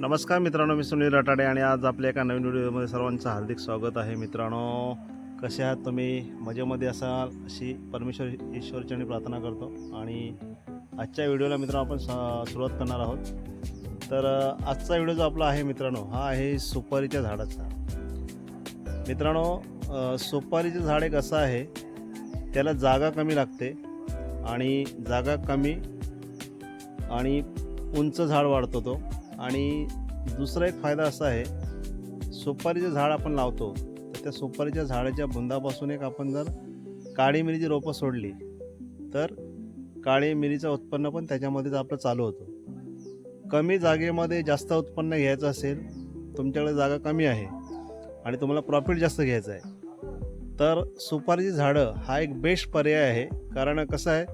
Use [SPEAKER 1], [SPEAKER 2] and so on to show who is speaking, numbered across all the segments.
[SPEAKER 1] नमस्कार मित्रांनो मी सुनील रटाडे आणि आज आपल्या एका नवीन व्हिडिओमध्ये सर्वांचं हार्दिक स्वागत आहे मित्रांनो. कसे आहात तुम्ही? मजेमध्ये असाल अशी परमेश्वर ईश्वरचरणी प्रार्थना करतो. आणि आजच्या व्हिडिओला मित्रांनो आपण स- सुरुवात करणार आहोत. तर आजचा व्हिडिओ जो आपला आहे मित्रांनो हा आहे सुपारीच्या झाडाचा. मित्रांनो सुपारीचं झाड एक असं आहे त्याला जागा कमी लागते आणि जागा कमी आणि उंच झाड वाढतो तो. आणि दुसरा एक फायदा असा आहे सुपारीचं झाड आपण लावतो तर त्या सुपारीच्या झाडाच्या बुंदापासून एक आपण जर काळी मिरीची रोपं सोडली तर काळी मिरीचं उत्पन्न पण त्याच्यामध्येच आपलं चालू होतं. कमी जागेमध्ये जास्त उत्पन्न घ्यायचं असेल तुमच्याकडे जागा कमी आहे आणि तुम्हाला प्रॉफिट जास्त घ्यायचं आहे. तर सुपारीची झाडं हा एक बेस्ट पर्याय आहे कारण कसं आहे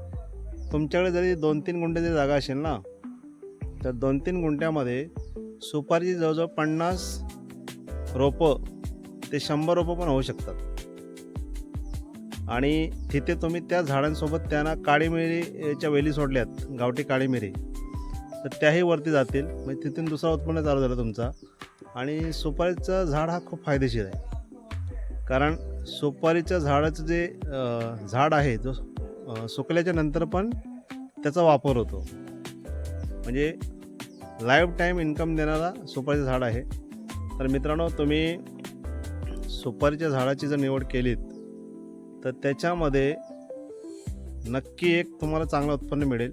[SPEAKER 1] तुमच्याकडे जरी दोन तीन गुंठे जरी जागा असेल ना तर दोन तीन गुंठ्यामध्ये सुपारीची जवळजवळ पन्नास रोपं ते शंभर रोपं पण होऊ शकतात. आणि तिथे तुम्ही त्या झाडांसोबत त्यांना काळी मिरीच्या वेली सोडल्यात गावठी काळी मिरी तर त्याही वरती जातील. म्हणजे तिथून दुसरा उत्पन्न चालू झालं तुमचा. आणि सुपारीचं झाड हा खूप फायदेशीर आहे. कारण सुपारीच्या झाडाचं जे झाड आहे जो सुकल्याच्या नंतर पण त्याचा वापर होतो. म्हणजे लाईफ टाईम इन्कम देणारा सुपारीचं झाड आहे. तर मित्रांनो तुम्ही सुपारीच्या झाडाची जर निवड केलीत तर त्याच्यामध्ये नक्की एक तुम्हाला चांगलं उत्पन्न मिळेल.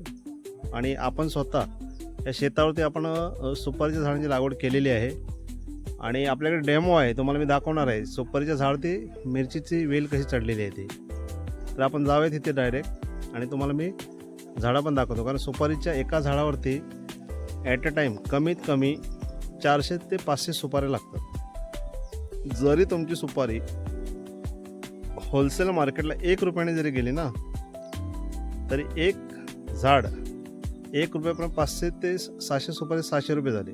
[SPEAKER 1] आणि आपण स्वतः या शेतावरती आपण सुपारीच्या झाडांची लागवड केलेली आहे. आणि आपल्याकडे डेमो आहे तुम्हाला मी दाखवणार आहे. सुपारीच्या झाडती मिरचीची वेल कशी चढलेली आहे ती. तर आपण जाऊया तिथे डायरेक्ट आणि तुम्हाला मी झाडं पण दाखवतो. कारण सुपारीच्या एका झाडावरती ॲट अ टाईम कमीत कमी चारशे ते पाचशे सुपाऱ्या लागतात. जरी तुमची सुपारी होलसेल मार्केटला एक रुपयाने जरी गेली ना तरी एक झाड एक रुपयापर्यंत पाचशे ते सहाशे सुपारी सहाशे रुपये झाले.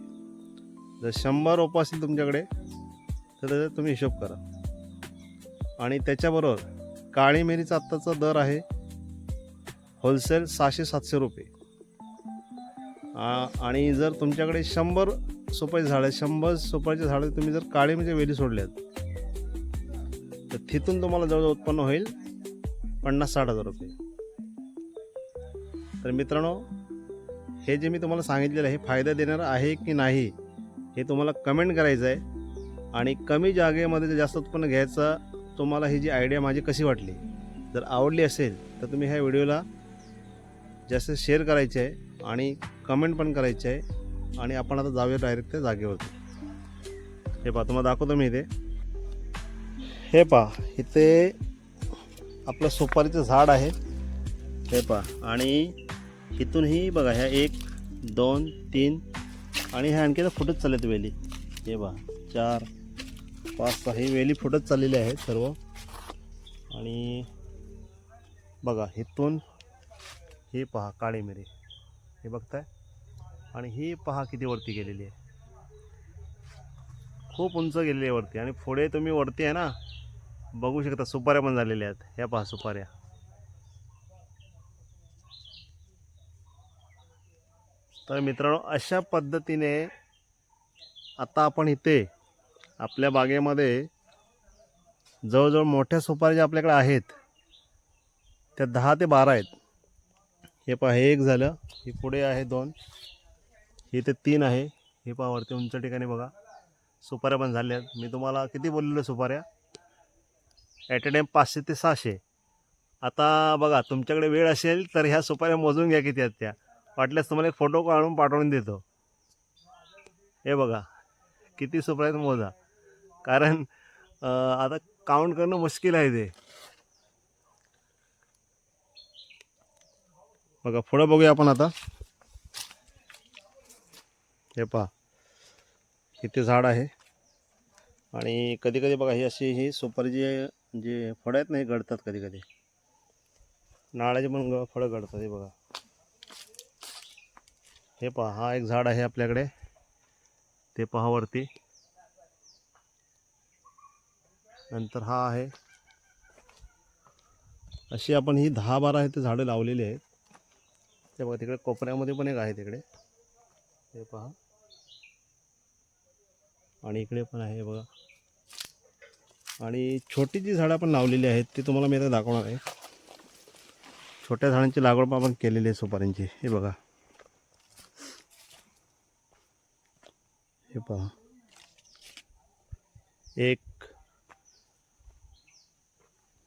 [SPEAKER 1] जर शंभर रोपं असतील तुमच्याकडे तर त्याचा तुम्ही हिशोब करा. आणि त्याच्याबरोबर काळी मिरीचा आत्ताचा दर आहे होलसेल सहाशे सातशे रुपये. आणि जर तुमच्याकडे शंभर सुपारी झाडं आहे शंभर सुपारीचे झाडं तुम्ही जर काळे म्हणजे वेली सोडल्यात तर तिथून तुम्हाला जवळजवळ उत्पन्न होईल पन्नास साठ हजार रुपये. तर मित्रांनो हे जे मी तुम्हाला सांगितलेलं आहे हे फायदा देणार आहे की नाही हे तुम्हाला कमेंट करायचं आहे. आणि कमी जागेमध्ये जर जास्त उत्पन्न घ्यायचं तुम्हाला ही जी आयडिया माझी कशी वाटली जर आवडली असेल तर तुम्ही ह्या व्हिडिओला जास्त शेअर करायचे आहे आणि कमेंट पण करायचे आहे. आणि आपण आता जाऊया डायरेक्ट त्या जागेवरती. हे पहा तुम्हाला दाखवतो मी इथे. हे पहा इथे आपलं सुपारीचं झाड आहे. हे पहा आणि इथूनही बघा ह्या एक दोन तीन आणि ह्या आणखी तर फुटत चाललेत वेली. हे पहा चार पाच सहा ही वेली फुटत चाललेली आहेत सर्व. आणि बघा इथून हे पहा काळे मिरे. हे बघताय? आणि ही पहा किती वरती गेलेली आहे. खूप उंच गेलेली आहे वरती. आणि पुढे तुम्ही वरती आहे ना बघू शकता सुपाऱ्या पण झालेल्या आहेत. ह्या पहा सुपाऱ्या. तर मित्रांनो अशा पद्धतीने आता आपण इथे आपल्या बागेमध्ये जवळजवळ मोठ्या सुपाऱ्या ज्या आपल्याकडे आहेत त्या दहा ते बारा आहेत. हे पहा हे एक झालं. हे पुढे आहे दोन. हे ते तीन आहे. हे पहा वरती उंच ठिकाणी बघा. सुपाऱ्या पण झाल्या आहेत. मी तुम्हाला किती बोललेलो सुपाऱ्या? ॲट अ टाईम पाचशे ते सहाशे. आता बघा तुमच्याकडे वेळ असेल तर ह्या सुपाऱ्या मोजून घ्या किती आहेत त्या. वाटल्यास तुम्हाला एक फोटो काढून पाठवून देतो. हे बघा किती सुपाऱ्या आहेत मोजा. कारण आता काउंट करणं मुश्किल आहे ते. बघा फळं बघूया आपण आता. हे पहा इथे झाड आहे. आणि कधी कधी बघा ही अशी ही सुपारीची जे फळं आहेत ना हे गळतात कधी कधी नाळाचे पण फळं गळतात हे बघा. हे पहा हा एक झाड आहे आपल्याकडे. ते पहा वरती. नंतर हा आहे. अशी आपण ही दहा बारा इथे झाडं लावलेली आहेत. ते बघा तिकडे कोपऱ्यामध्ये पण एक आहे तिकडे. हे पहा. आणि इकडे पण आहे बघा. आणि छोटी जी झाडं आपण लावलेली आहेत ती तुम्हाला मी आता दाखवणार आहे. छोट्या झाडांची लागवड पण आपण केलेली आहे सुपाऱ्यांची. हे बघा. हे पहा. एक.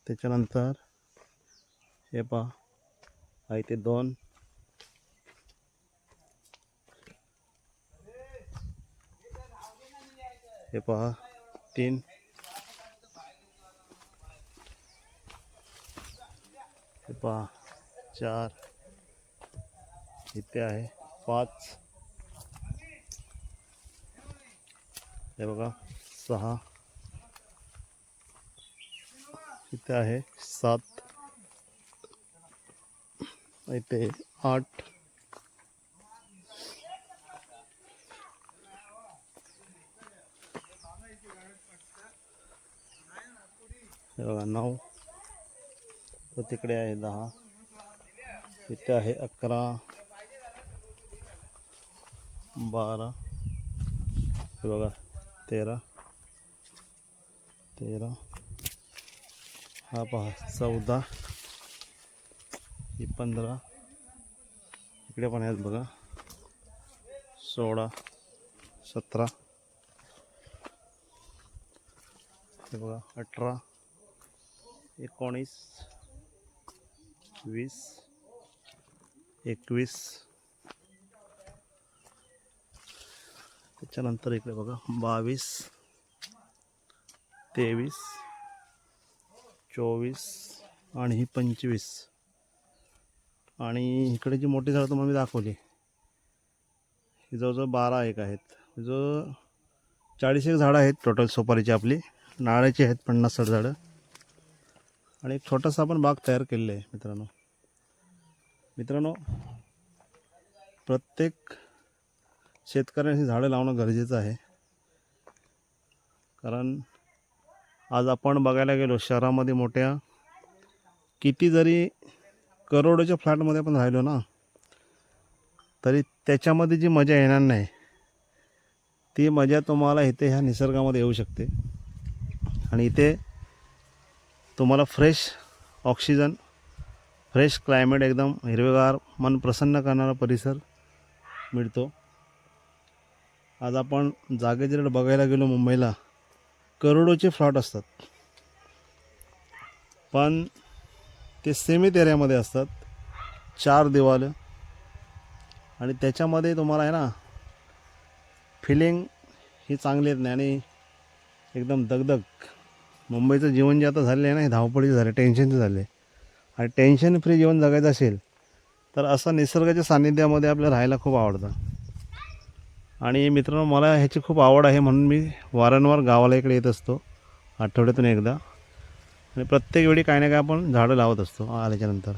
[SPEAKER 1] त्याच्यानंतर हे पहा. आहे ते दोन. हे पहा तीन हे पहा चार इथे आहे पाच हे बघा सहा इथे आहे सात इथे आठ हे बघा नऊ. तो तिकडे आहे दहा. इथे आहे अकरा. बारा. हे बघा तेरा. तेरा. हा पहा चौदा. ही पंधरा. इकडे पण आहेत बघा. सोळा. सतरा. हे बघा अठरा. एकोणीस वीस एकवीस. त्याच्यानंतर इकडे बघा बावीस तेवीस चोवीस आणि ही पंचवीस. आणि इकडे जी मोठी झाडं तुम्हाला मी दाखवली ही जवळजवळ बारा एक आहेत. जो चाळीस एक झाडं आहेत टोटल सुपारीची आपली. नारळाची आहेत पन्नास साठ झाडं. आणि एक छोटासा आपण बाग तयार केलेला आहे मित्रांनो. मित्रांनो प्रत्येक शेतकऱ्यांशी झाडं लावणं गरजेचं आहे. कारण आज आपण बघायला गेलो शहरामध्ये मोठ्या किती जरी करोडोच्या फ्लॅटमध्ये आपण राहिलो ना तरी त्याच्यामध्ये जी मजा येणार नाही ती मजा तुम्हाला इथे ह्या निसर्गामध्ये येऊ शकते. आणि इथे तुम्हाला फ्रेश ऑक्सिजन फ्रेश क्लायमेट एकदम हिरवेगार मन प्रसन्न करणारा परिसर मिळतो. आज आपण जागे जर बघायला गेलो मुंबईला. करोडोचे फ्लॉट असतात. पण ते सीमित एरियामध्ये असतात. चार दिवालं. आणि त्याच्यामध्ये तुम्हाला आहे ना फिलिंग ही चांगली येत नाही आणि एकदम दगदग. मुंबईचं जीवन जे आता झालेलं आहे ना हे धावपळीचं झालं टेन्शनचं झालं. आहे आणि टेन्शन फ्री जीवन जगायचं असेल तर असं निसर्गाच्या सान्निध्यामध्ये आपल्याला राहायला खूप आवडतं. आणि मित्रांनो मला ह्याची खूप आवड आहे म्हणून मी वारंवार गावाला इकडे येत असतो आठवड्यातून एकदा. आणि प्रत्येक वेळी काही ना काय आपण झाडं लावत असतो आल्याच्यानंतर